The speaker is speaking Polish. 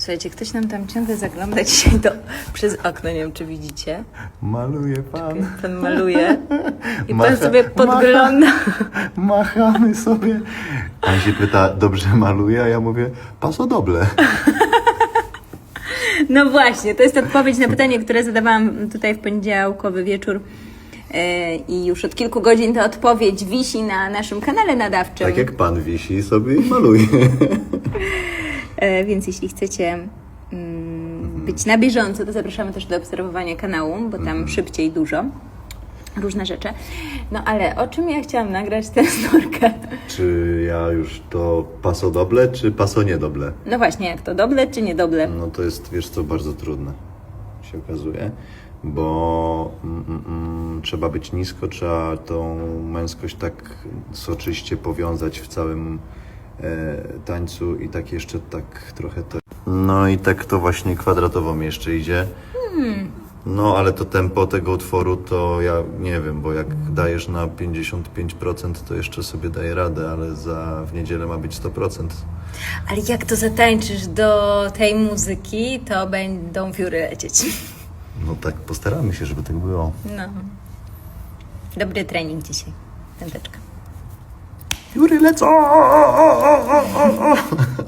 Słuchajcie, ktoś nam tam ciągle zagląda dzisiaj do, przez okno, nie wiem czy widzicie. Maluje pan. Pan maluje i Macha- pan sobie podgląda. Machamy sobie. Pan się pyta, dobrze maluje, a ja mówię, pasodoble. No właśnie, to jest odpowiedź na pytanie, które zadawałam tutaj w poniedziałkowy wieczór. E, I już od kilku godzin ta odpowiedź wisi na naszym kanale nadawczym. Tak jak pan wisi sobie i maluje. E, Więc jeśli chcecie mm, być na bieżąco, to zapraszamy też do obserwowania kanału, bo tam szybciej dużo. Różne rzeczy. No ale o czym ja chciałam nagrać tę snorkę? Czy ja już to pasodoble, czy pasoniedoble? No właśnie, jak to doble czy niedoble? No to jest, wiesz co, bardzo trudne się okazuje, bo mm, mm, mm, trzeba być nisko, trzeba tą męskość tak soczyście powiązać w całym tańcu i tak jeszcze tak trochę to... No i tak to właśnie kwadratowo mi jeszcze idzie. No, ale to tempo tego utworu to ja nie wiem, bo jak dajesz na 55%, to jeszcze sobie daję radę, ale za w niedzielę ma być 100%. Ale jak to zatańczysz do tej muzyki, to będą wióry lecieć. No tak, postaramy się, żeby tak było. No. Dobry trening dzisiaj. Tęteczka. Juri, let's oh, oh, oh, oh, oh, oh.